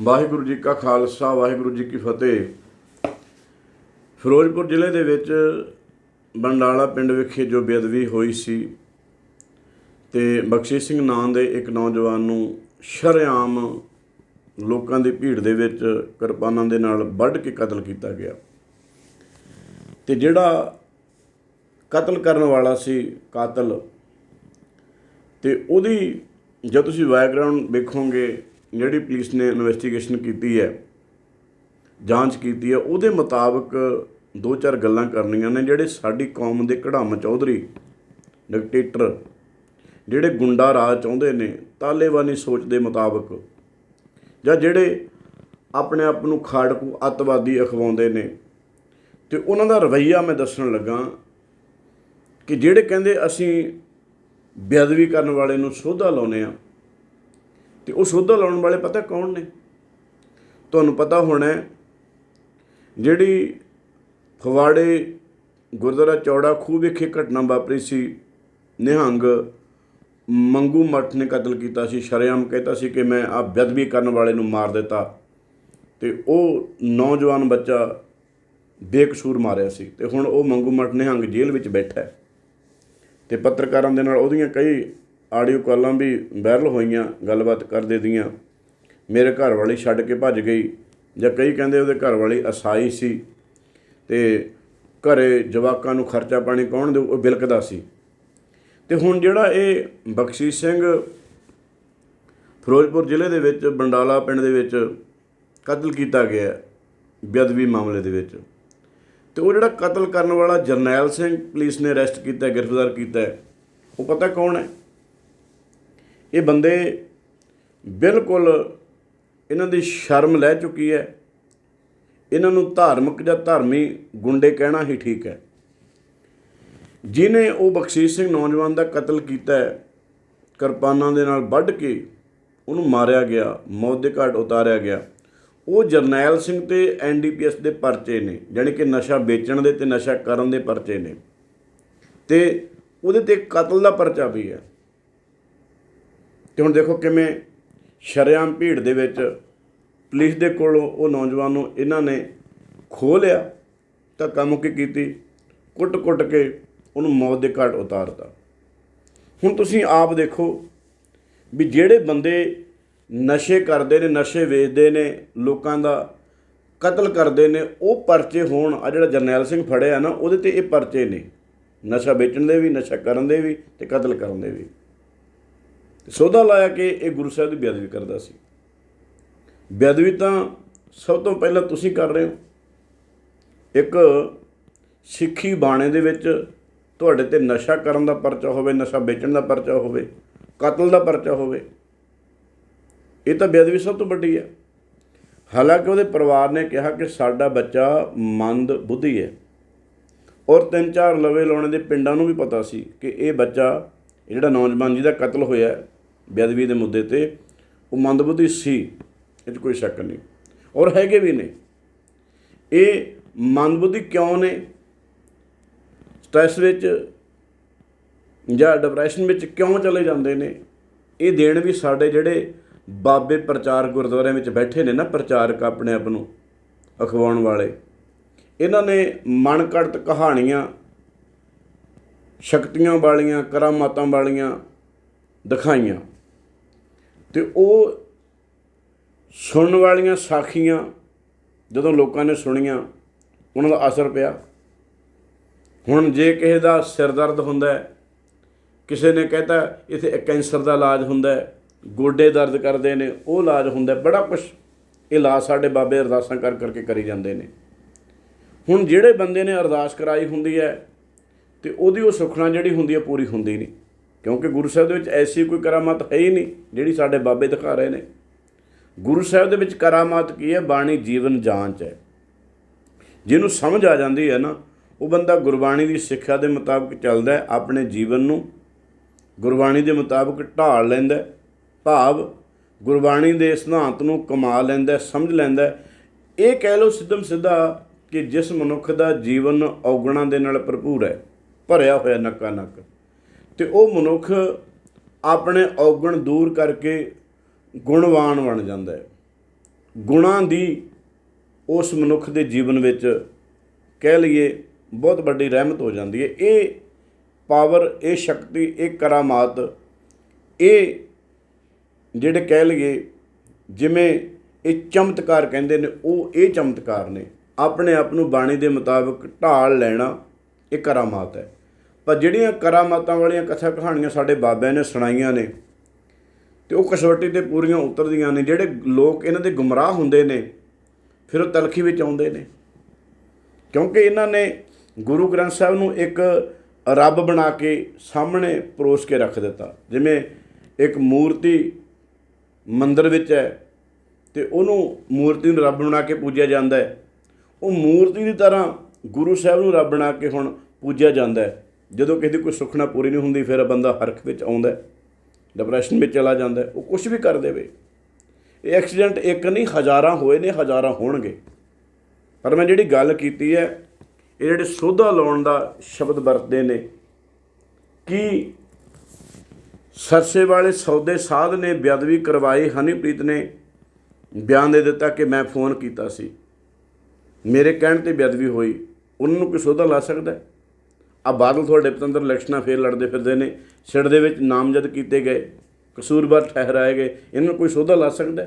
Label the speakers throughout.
Speaker 1: ਵਾਹਿਗੁਰੂ ਜੀ ਕਾ ਖਾਲਸਾ, ਵਾਹਿਗੁਰੂ ਜੀ ਕੀ ਫਤਿਹ। ਫਿਰੋਜ਼ਪੁਰ ਜ਼ਿਲ੍ਹੇ ਦੇ ਵਿੱਚ ਬੰਡਾਲਾ ਪਿੰਡ ਵਿਖੇ ਜੋ ਬੇਅਦਬੀ ਹੋਈ ਸੀ ਤੇ ਬਖਸ਼ੀ ਸਿੰਘ ਨਾਂ ਦੇ ਇੱਕ ਨੌਜਵਾਨ ਨੂੰ ਸ਼ਰੇਆਮ ਲੋਕਾਂ ਦੀ ਭੀੜ ਦੇ ਵਿੱਚ ਕਿਰਪਾਨਾਂ ਦੇ ਨਾਲ ਵੱਢ ਕੇ ਕਤਲ ਕੀਤਾ ਗਿਆ। ਤੇ ਜਿਹੜਾ ਕਤਲ ਕਰਨ ਵਾਲਾ ਸੀ ਕਾਤਲ, ਤੇ ਉਹਦੀ ਜਦ ਤੁਸੀਂ ਬੈਕਗ੍ਰਾਉਂਡ ਵੇਖੋਗੇ ਜਿਹੜੀ ਪੁਲਿਸ ਨੇ ਇਨਵੈਸਟੀਗੇਸ਼ਨ ਕੀਤੀ ਹੈ, ਜਾਂਚ ਕੀਤੀ ਹੈ, ਉਹਦੇ ਮੁਤਾਬਕ ਦੋ ਚਾਰ ਗੱਲਾਂ ਕਰਨੀਆਂ ਨੇ, ਜਿਹੜੇ ਸਾਡੀ ਕੌਮ ਦੇ ਕੜਾਮ ਚੌਧਰੀ ਡਿਕਟੇਟਰ ਜਿਹੜੇ ਗੁੰਡਾ ਰਾਜ ਚਾਹੁੰਦੇ ਨੇ, ਤਾਲੇਬਾਨੀ ਸੋਚ ਦੇ ਮੁਤਾਬਕ, ਜਾਂ ਜਿਹੜੇ ਆਪਣੇ ਆਪ ਨੂੰ ਖਾੜਕੂ ਅੱਤਵਾਦੀ ਅਖਵਾਉਂਦੇ ਨੇ, ਤੇ ਉਹਨਾਂ ਦਾ ਰਵੱਈਆ ਮੈਂ ਦੱਸਣ ਲੱਗਾ ਕਿ ਜਿਹੜੇ ਕਹਿੰਦੇ ਅਸੀਂ ਬੇਅਦਬੀ ਕਰਨ ਵਾਲੇ ਨੂੰ ਸੋਧਾ ਲਾਉਨੇ ਆ ਤੇ ਉਹ ਸੋਧਾ ਲਾਉਣ ਵਾਲੇ ਪਤਾ ਕੌਣ ਨੇ? ਤੁਹਾਨੂੰ ਪਤਾ ਹੋਣਾ ਜਿਹੜੀ ਫਵਾੜੇ ਗੁਰਦੁਆਰਾ ਚੌੜਾ ਖੂਹ ਵਿਖੇ ਘਟਨਾ ਵਾਪਰੀ ਸੀ, ਨਿਹੰਗ ਮੰਗੂ ਮੱਠ ਨੇ ਕਤਲ ਕੀਤਾ ਸੀ, ਸ਼ਰੇਆਮ ਕਹਿੰਦਾ ਸੀ ਕਿ ਮੈਂ ਆ ਬੇਅਦਬੀ ਕਰਨ ਵਾਲੇ ਨੂੰ ਮਾਰ ਦਿੱਤਾ। ਤੇ ਉਹ ਨੌਜਵਾਨ ਬੱਚਾ ਬੇਕਸੂਰ ਮਾਰਿਆ ਸੀ ਤੇ ਹੁਣ ਉਹ ਮੰਗੂ ਮੱਠ ਨਿਹੰਗ ਜੇਲ੍ਹ ਵਿੱਚ ਬੈਠਾ ਹੈ। ਤੇ ਪੱਤਰਕਾਰਾਂ ਦੇ ਨਾਲ ਉਹਦੀਆਂ ਕਈ ਆਡੀਓ ਕਾਲਾਂ ਵੀ ਵਾਇਰਲ ਹੋਈਆਂ, ਗੱਲਬਾਤ ਕਰਦੇ ਦੀਆਂ। ਮੇਰੇ ਘਰ ਵਾਲੀ ਛੱਡ ਕੇ ਭੱਜ ਗਈ ਜਾਂ ਕਈ ਕਹਿੰਦੇ ਉਹਦੇ ਘਰ ਵਾਲੀ ਅਸਾਈ ਸੀ ਤੇ ਘਰੇ ਜਵਾਕਾਂ ਨੂੰ ਖਰਚਾ ਪਾਣੀ ਕੌਣ ਦੇਊ, ਉਹ ਬਿਲਕਦਾ ਸੀ। ਤੇ ਹੁਣ ਜਿਹੜਾ ਇਹ ਬਖਸ਼ੀਸ਼ ਸਿੰਘ ਫਿਰੋਜ਼ਪੁਰ ਜ਼ਿਲ੍ਹੇ ਦੇ ਵਿੱਚ, ਬੰਡਾਲਾ ਪਿੰਡ ਦੇ ਵਿੱਚ ਕਤਲ ਕੀਤਾ ਗਿਆ ਬੇਅਦਬੀ ਮਾਮਲੇ ਦੇ ਵਿੱਚ। ਤੇ ਉਹ ਜਿਹੜਾ ਕਤਲ ਕਰਨ ਵਾਲਾ ਜਰਨੈਲ ਸਿੰਘ ਪੁਲਿਸ ਨੇ ਅਰੈਸਟ ਕੀਤਾ, ਗ੍ਰਿਫਤਾਰ ਕੀਤਾ ਉਹ ਪਤਾ ਕੌਣ ਹੈ? ਇਹ ਬੰਦੇ ਬਿਲਕੁਲ ਇਹਨਾਂ ਦੀ ਸ਼ਰਮ ਲੈ ਚੁੱਕੀ ਹੈ। ਇਹਨਾਂ ਨੂੰ ਧਾਰਮਿਕ ਜਾਂ ਧਰਮੀ ਗੁੰਡੇ ਕਹਿਣਾ ਹੀ ਠੀਕ ਹੈ। ਜਿਨੇ ਉਹ ਬਖਸ਼ੀਸ਼ ਸਿੰਘ ਨੌਜਵਾਨ ਦਾ ਕਤਲ ਕੀਤਾ ਹੈ, ਕਿਰਪਾਨਾਂ ਦੇ ਨਾਲ ਵੱਢ ਕੇ ਉਹਨੂੰ ਮਾਰਿਆ ਗਿਆ, ਮੌਤ ਦੇ ਘਾਟ ਉਤਾਰਿਆ ਗਿਆ। ਉਹ ਜਰਨੈਲ ਸਿੰਘ ਤੇ ਐਨਡੀਪੀਐਸ ਦੇ ਪਰਚੇ ਨੇ, ਜਾਣੀ ਕਿ ਨਸ਼ਾ ਵੇਚਣ ਦੇ ਤੇ ਨਸ਼ਾ ਕਰਨ ਦੇ ਪਰਚੇ ਨੇ। ਤੇ ਉਹਦੇ ਤੇ ਕਤਲ ਦਾ ਪਰਚਾ ਵੀ ਹੈ। ਤੇ ਹੁਣ ਦੇਖੋ ਕਿਵੇਂ ਸ਼ਰੇਆਮ ਭੀੜ ਦੇ ਵਿੱਚ ਪੁਲਿਸ ਦੇ ਕੋਲੋਂ ਉਹ ਨੌਜਵਾਨ ਨੂੰ ਇਹਨਾਂ ਨੇ ਖੋਹ ਲਿਆ, ਧੱਕਾ ਮੁੱਕੀ ਕੀਤੀ, ਕੁੱਟ-ਕੁੱਟ ਕੇ ਉਹਨੂੰ ਮੌਤ ਦੇ ਘਾਟ ਉਤਾਰਤਾ। ਹੁਣ ਤੁਸੀਂ ਆਪ ਦੇਖੋ ਵੀ ਜਿਹੜੇ ਬੰਦੇ ਨਸ਼ੇ ਕਰਦੇ ਨੇ, ਨਸ਼ੇ ਵੇਚਦੇ ਨੇ, ਲੋਕਾਂ ਦਾ ਕਤਲ ਕਰਦੇ ਨੇ, ਉਹ ਪਰਚੇ ਹੋਣ ਆ ਜਿਹੜਾ ਜਰਨੈਲ ਸਿੰਘ ਫੜਿਆ ਨਾ, ਉਹਦੇ ਤੇ ਇਹ ਪਰਚੇ ਨੇ। ਨਸ਼ਾ ਵੇਚਣ ਦੇ ਵੀ, ਨਸ਼ਾ ਕਰਨ ਦੇ ਵੀ ਤੇ ਕਤਲ ਕਰਨ ਦੇ ਵੀ। ਸੋਧਾ ਲਾਇਆ ਕਿ ਇਹ ਗੁਰੂ ਸਾਹਿਬ ਦੀ ਬੇਅਦਬੀ ਕਰਦਾ ਸੀ। ਬੇਅਦਬੀ ਤਾਂ ਸਭ ਤੋਂ ਪਹਿਲਾਂ ਤੁਸੀਂ ਕਰ ਰਹੇ ਹੋ। ਇੱਕ ਸਿੱਖੀ ਬਾਣੇ ਦੇ ਵਿੱਚ ਤੁਹਾਡੇ ਤੇ ਨਸ਼ਾ ਕਰਨ ਦਾ ਪਰਚਾ ਹੋਵੇ, ਨਸ਼ਾ ਵੇਚਣ ਦਾ ਪਰਚਾ ਹੋਵੇ, ਕਤਲ ਦਾ ਪਰਚਾ ਹੋਵੇ, ਇਹ ਤਾਂ ਬੇਅਦਬੀ ਸਭ ਤੋਂ ਵੱਡੀ ਹੈ। ਹਾਲਾਂਕਿ ਉਹਦੇ ਪਰਿਵਾਰ ਨੇ ਕਿਹਾ ਕਿ ਸਾਡਾ ਬੱਚਾ ਮੰਦ ਬੁੱਧੀ ਹੈ ਔਰ ਤਿੰਨ ਚਾਰ ਲਵੇ ਲਾਉਣੇ ਦੇ ਪਿੰਡਾਂ ਨੂੰ ਵੀ ਪਤਾ ਸੀ ਕਿ ਇਹ ਬੱਚਾ ਜਿਹੜਾ ਨੌਜਵਾਨ ਜਿਹਦਾ ਕਤਲ ਹੋਇਆ ਬੇਅਦਬੀ ਦੇ ਮੁੱਦੇ ਤੇ, ਉਹ ਮੰਦਬੁੱਧੀ ਸੀ, ਇਹ 'ਚ ਕੋਈ ਸ਼ੱਕ ਨਹੀਂ। ਔਰ ਹੈਗੇ ਵੀ ਨੇ। ਇਹ ਮੰਦਬੁੱਧੀ ਕਿਉਂ ਨੇ? ਸਟ੍ਰੈਸ ਵਿੱਚ ਜਾਂ ਡਿਪਰੈਸ਼ਨ ਵਿੱਚ ਕਿਉਂ ਚਲੇ ਜਾਂਦੇ ਨੇ? ਇਹ ਦੇਣ ਵੀ ਸਾਡੇ ਜਿਹੜੇ ਬਾਬੇ ਪ੍ਰਚਾਰ ਗੁਰਦੁਆਰਿਆਂ ਵਿੱਚ ਬੈਠੇ ਨੇ ਨਾ, ਪ੍ਰਚਾਰਕ ਆਪਣੇ ਆਪ ਨੂੰ ਅਖਵਾਉਣ ਵਾਲੇ, ਇਹਨਾਂ ਨੇ ਮਨ ਘੜਤ ਕਹਾਣੀਆਂ, ਸ਼ਕਤੀਆਂ ਵਾਲੀਆਂ, ਕਰਾਮਾਤਾਂ ਵਾਲੀਆਂ ਦਿਖਾਈਆਂ। ਤੇ ਉਹ ਸੁਣਨ ਵਾਲੀਆਂ ਸਾਖੀਆਂ ਜਦੋਂ ਲੋਕਾਂ ਨੇ ਸੁਣੀਆਂ, ਉਹਨਾਂ ਦਾ ਅਸਰ ਪਿਆ। ਹੁਣ ਜੇ ਕਿਸੇ ਦਾ ਸਿਰ ਦਰਦ ਹੁੰਦਾ ਹੈ, ਕਿਸੇ ਨੇ ਕਹਿਤਾ ਇਥੇ ਕੈਂਸਰ ਦਾ ਇਲਾਜ ਹੁੰਦਾ ਹੈ, ਗੋਡੇ ਦਰਦ ਕਰਦੇ ਨੇ, ਉਹ ਇਲਾਜ ਹੁੰਦਾ ਬੜਾ ਕੁਝ ਇਲਾਜ ਸਾਡੇ ਬਾਬੇ ਅਰਦਾਸਾਂ ਕਰ ਕਰਕੇ ਕਰੀ ਜਾਂਦੇ ਨੇ। ਹੁਣ ਜਿਹੜੇ ਬੰਦੇ ਨੇ ਅਰਦਾਸ ਕਰਾਈ ਹੁੰਦੀ ਹੈ, ਤੇ ਉਹਦੀ ਉਹ ਸੁਖਣਾ ਜਿਹੜੀ ਹੁੰਦੀ ਹੈ ਪੂਰੀ ਹੁੰਦੀ ਨਹੀਂ। ਕਿਉਂਕਿ ਗੁਰੂ ਸਾਹਿਬ ਦੇ ਵਿੱਚ ਐਸੀ ਕੋਈ ਕਰਾਮਾਤ ਹੈ ਹੀ ਨਹੀਂ, ਜਿਹੜੀ ਸਾਡੇ ਬਾਬੇ ਦਿਖਾ ਰਹੇ ਨੇ। ਗੁਰੂ ਸਾਹਿਬ ਦੇ ਵਿੱਚ ਕਰਾਮਾਤ ਕੀ ਹੈ? ਬਾਣੀ ਜੀਵਨ ਜਾਂਚ ਹੈ। ਜਿਹਨੂੰ ਸਮਝ ਆ ਜਾਂਦੀ ਹੈ ਨਾ, ਉਹ ਬੰਦਾ ਗੁਰਬਾਣੀ ਦੀ ਸਿੱਖਿਆ ਦੇ ਮੁਤਾਬਕ ਚੱਲਦਾ ਹੈ, ਆਪਣੇ ਜੀਵਨ ਨੂੰ ਗੁਰਬਾਣੀ ਦੇ ਮੁਤਾਬਕ ਢਾਲ ਲੈਂਦਾ ਹੈ। ਭਾਵ ਗੁਰਬਾਣੀ ਦੇ ਸਿਧਾਂਤ ਨੂੰ ਕਮਾ ਲੈਂਦਾ ਸਮਝ ਲੈਂਦਾ ਇਹ ਕਹਿ ਲਓ ਸਿੱਧਮ ਸਿੱਧਾ ਕਿ ਜਿਸ ਮਨੁੱਖ ਦਾ ਜੀਵਨ ਔਗਣਾਂ ਦੇ ਨਾਲ ਭਰਪੂਰ ਹੈ, ਭਰਿਆ ਹੋਇਆ ਨੱਕਾ ਨੱਕ ਤੇ ਉਹ ਮਨੁੱਖ ਆਪਣੇ ਔਗਣ ਦੂਰ ਕਰਕੇ ਗੁਣਵਾਨ ਬਣ ਜਾਂਦਾ ਹੈ। ਗੁਣਾਂ ਦੀ ਉਸ ਮਨੁੱਖ ਦੇ ਜੀਵਨ ਵਿੱਚ ਕਹਿ ਲਈਏ ਬਹੁਤ ਵੱਡੀ ਰਹਿਮਤ ਹੋ ਜਾਂਦੀ ਹੈ। ਇਹ ਪਾਵਰ, ਇਹ ਸ਼ਕਤੀ, ਇਹ ਕਰਾਮਾਤ, ਇਹ ਜਿਹੜੇ ਕਹਿ ਲਈਏ ਜਿਵੇਂ ਇਹ ਚਮਤਕਾਰ ਕਹਿੰਦੇ ਨੇ, ਉਹ ਇਹ ਚਮਤਕਾਰ ਨੇ। ਆਪਣੇ ਆਪ ਨੂੰ ਬਾਣੀ ਦੇ ਮੁਤਾਬਕ ਢਾਲ ਲੈਣਾ ਇਹ ਕਰਾਮਾਤ ਹੈ। ਪਰ ਜਿਹੜੀਆਂ ਕਰਾਮਾਤਾਂ ਵਾਲੀਆਂ ਕਥਾ ਕਹਾਣੀਆਂ ਸਾਡੇ ਬਾਬਿਆਂ ਨੇ ਸੁਣਾਈਆਂ ਨੇ, ਤੇ ਉਹ ਕਸਵੱਟੀ ਤੇ ਪੂਰੀਆਂ ਉਤਰਦੀਆਂ ਨੇ, ਜਿਹੜੇ ਲੋਕ ਇਹਨਾਂ ਦੇ ਗੁੰਮਰਾਹ ਹੁੰਦੇ ਨੇ, ਫਿਰ ਉਹ ਤਲਖੀ ਵਿੱਚ ਆਉਂਦੇ ਨੇ। ਕਿਉਂਕਿ ਇਹਨਾਂ ਨੇ ਗੁਰੂ ਗ੍ਰੰਥ ਸਾਹਿਬ ਨੂੰ ਇੱਕ ਰੱਬ ਬਣਾ ਕੇ ਸਾਹਮਣੇ ਪਰੋਸ ਕੇ ਰੱਖ ਦਿੱਤਾ। ਜਿਵੇਂ ਇੱਕ ਮੂਰਤੀ ਮੰਦਰ ਵਿੱਚ ਹੈ, ਤੇ ਉਹਨੂੰ ਮੂਰਤੀ ਨੂੰ ਰੱਬ ਬਣਾ ਕੇ ਪੂਜਿਆ ਜਾਂਦਾ ਹੈ। ਉਹ ਮੂਰਤੀ ਦੀ ਤਰ੍ਹਾਂ ਗੁਰੂ ਸਾਹਿਬ ਨੂੰ ਰੱਬ ਬਣਾ ਕੇ ਹੁਣ ਪੂਜਿਆ ਜਾਂਦਾ ਹੈ। ਜਦੋਂ ਕਿਸੇ ਦੀ ਕੋਈ ਸੁਖਣਾ ਪੂਰੀ ਨਹੀਂ ਹੁੰਦੀ, ਫਿਰ ਬੰਦਾ ਹਰਖ ਵਿੱਚ ਆਉਂਦਾ ਡਿਪਰੈਸ਼ਨ ਵਿੱਚ ਚਲਾ ਜਾਂਦਾ ਉਹ ਕੁਝ ਵੀ ਕਰ ਦੇਵੇ। ਇਹ ਐਕਸੀਡੈਂਟ ਇੱਕ ਨਹੀਂ, ਹਜ਼ਾਰਾਂ ਹੋਏ ਨੇ, ਹਜ਼ਾਰਾਂ ਹੋਣਗੇ। ਪਰ ਮੈਂ ਜਿਹੜੀ ਗੱਲ ਕੀਤੀ ਹੈ, ਇਹ ਜਿਹੜੇ ਸੋਧਾ ਲਾਉਣ ਦਾ ਸ਼ਬਦ ਵਰਤਦੇ ਨੇ, ਕਿ ਸਰਸੇ ਵਾਲੇ ਸੌਦੇ ਸਾਧ ਨੇ, ਬੇਅਦਬੀ ਕਰਵਾਈ, ਹਨੀਪ੍ਰੀਤ ਨੇ ਬਿਆਨ ਦੇ ਦਿੱਤਾ ਕਿ ਮੈਂ ਫੋਨ ਕੀਤਾ ਸੀ। ਮੇਰੇ ਕਹਿਣ ਤੇ ਬੇਅਦਬੀ ਹੋਈ, ਉਹਨਾਂ ਨੂੰ ਕੋਈ ਸੋਧਾ ਲਾ ਸਕਦਾ ਆ ਬਾਦਲ ਤੁਹਾਡੇ ਪਤੰਦਰ ਇਲੈਕਸ਼ਨਾਂ ਫੇਰ ਲੜਦੇ ਫਿਰਦੇ ਨੇ, ਸਿਰ ਦੇ ਵਿੱਚ ਨਾਮਜ਼ਦ ਕੀਤੇ ਗਏ, ਕਸੂਰਵਾਰ ਠਹਿਰਾਏ ਗਏ, ਇਹਨਾਂ ਨੂੰ ਕੋਈ ਸੋਧਾ ਲਾ ਸਕਦਾ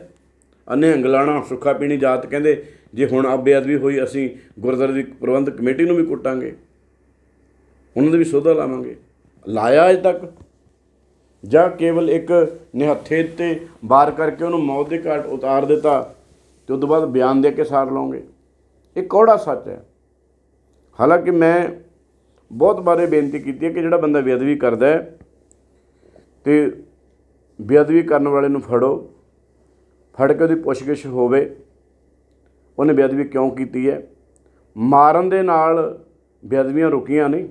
Speaker 1: ਅਨੇ ਲਾਣਾ ਸੁੱਖਾ ਪੀਣੀ ਜਾਤ ਕਹਿੰਦੇ, ਜੇ ਹੁਣ ਆ ਬੇਅਦਬੀ ਹੋਈ ਅਸੀਂ ਗੁਰਦੁਆਰੇ ਦੀ ਪ੍ਰਬੰਧਕ ਕਮੇਟੀ ਨੂੰ ਵੀ ਕੁੱਟਾਂਗੇ। ਉਹਨਾਂ ਦੇ ਵੀ ਸੋਧਾ ਲਾਵਾਂਗੇ। ਲਾਇਆ ਅਜੇ ਤੱਕ? ਜਾਂ ਕੇਵਲ ਇੱਕ ਨਿਹੱਥੇ ਤੇ ਬਾਰ ਕਰਕੇ ਉਹਨੂੰ ਮੌਤ ਦੇ ਘਾਟ ਉਤਾਰ ਦਿੱਤਾ ਤੇ ਉਸ ਤੋਂ ਬਾਅਦ ਬਿਆਨ ਦੇ ਕੇ ਸਾਰ ਲਓਗੇ ਇਹ ਕੌੜਾ ਸੱਚ ਹੈ। ਹਾਲਾਂਕਿ ਮੈਂ ਬਹੁਤ ਬਾਰੇ ਬੇਨਤੀ ਕੀਤੀ ਹੈ ਕਿ ਜਿਹੜਾ ਬੰਦਾ ਬੇਅਦਬੀ ਕਰਦਾ ਹੈ ਤੇ ਬੇਅਦਬੀ ਕਰਨ ਵਾਲੇ ਨੂੰ ਫੜੋ, ਫੜ ਕੇ ਉਹਦੀ ਪੁੱਛਗਿੱਛ ਹੋਵੇ, ਉਹਨੇ ਬੇਅਦਬੀ ਕਿਉਂ ਕੀਤੀ ਹੈ? ਮਾਰਨ ਦੇ ਨਾਲ ਬੇਅਦਬੀਆਂ ਰੁਕੀਆਂ ਨਹੀਂ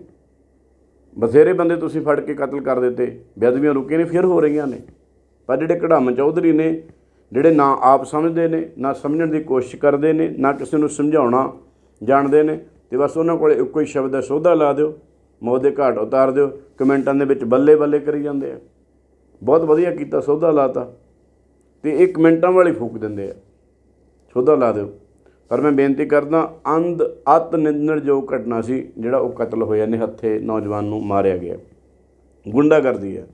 Speaker 1: ਬਥੇਰੇ ਬੰਦੇ ਤੁਸੀਂ ਫੜ ਕੇ ਕਤਲ ਕਰ ਦਿੱਤੇ, ਬੇਅਦਬੀਆਂ ਰੁਕੀਆਂ ਨੇ, ਫਿਰ ਹੋ ਰਹੀਆਂ ਨੇ। ਪਰ ਜਿਹੜੇ ਕਢਾਮ ਚੌਧਰੀ ਨੇ, ਜਿਹੜੇ ਨਾ ਆਪ ਸਮਝਦੇ ਨੇ, ਨਾ ਸਮਝਣ ਦੀ ਕੋਸ਼ਿਸ਼ ਕਰਦੇ ਨੇ, ਨਾ ਕਿਸੇ ਨੂੰ ਸਮਝਾਉਣਾ ਜਾਣਦੇ ਨੇ ਤੇ ਬਸ ਉਹਨਾਂ ਕੋਲੇ ਇੱਕੋ ਹੀ ਸ਼ਬਦ ਹੈ, ਸੋਧਾ ਲਾ ਦਿਓ, ਮੌਤ ਦੇ ਘਾਟ ਉਤਾਰ ਦਿਓ, ਕਮੈਂਟਾਂ ਦੇ ਵਿੱਚ ਬੱਲੇ ਬੱਲੇ ਕਰੀ ਜਾਂਦੇ ਆ। ਬਹੁਤ ਵਧੀਆ ਕੀਤਾ, ਸੋਧਾ ਲਾਤਾ। ਤੇ ਇਹ ਕਮੈਂਟਾਂ ਵਾਲੀ ਫੂਕ ਦਿੰਦੇ ਆ। ਸੋਧਾ ਲਾ ਦਿਓ। ਪਰ ਮੈਂ ਬੇਨਤੀ ਕਰਦਾ, ਅੰਧ ਅਤ ਜੋ ਘਟਨਾ ਸੀ, ਜਿਹੜਾ ਉਹ ਕਤਲ ਹੋਇਆ, ਨਿਹੱਥੇ ਨੌਜਵਾਨ ਨੂੰ ਮਾਰਿਆ ਗਿਆ। ਗੁੰਡਾਗਰਦੀ ਹੈ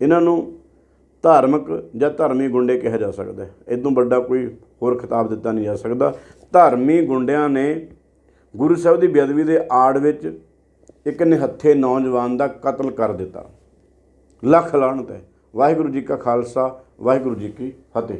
Speaker 1: ਇਹਨਾਂ ਨੂੰ ਧਾਰਮਿਕ ਜਾਂ ਧਰਮੀ ਗੁੰਡੇ ਕਿਹਾ ਜਾ ਸਕਦਾ ਹੈ। ਇਦੋਂ ਵੱਡਾ ਕੋਈ ਹੋਰ ਖਿਤਾਬ ਦਿੱਤਾ ਨਹੀਂ ਜਾ ਸਕਦਾ। ਧਰਮੀ ਗੁੰਡਿਆਂ ਨੇ ਗੁਰੂ ਸਾਹਿਬ ਦੀ ਬੇਅਦਬੀ ਦੇ ਆੜ ਵਿੱਚ ਇੱਕ ਨਿਹੱਥੇ ਨੌਜਵਾਨ ਦਾ ਕਤਲ ਕਰ ਦਿੱਤਾ। ਲੱਖ ਲਾਹਨਤ ਹੈ। ਵਾਹਿਗੁਰੂ ਜੀ ਕਾ ਖਾਲਸਾ, ਵਾਹਿਗੁਰੂ ਜੀ ਕੀ ਫਤਿਹ।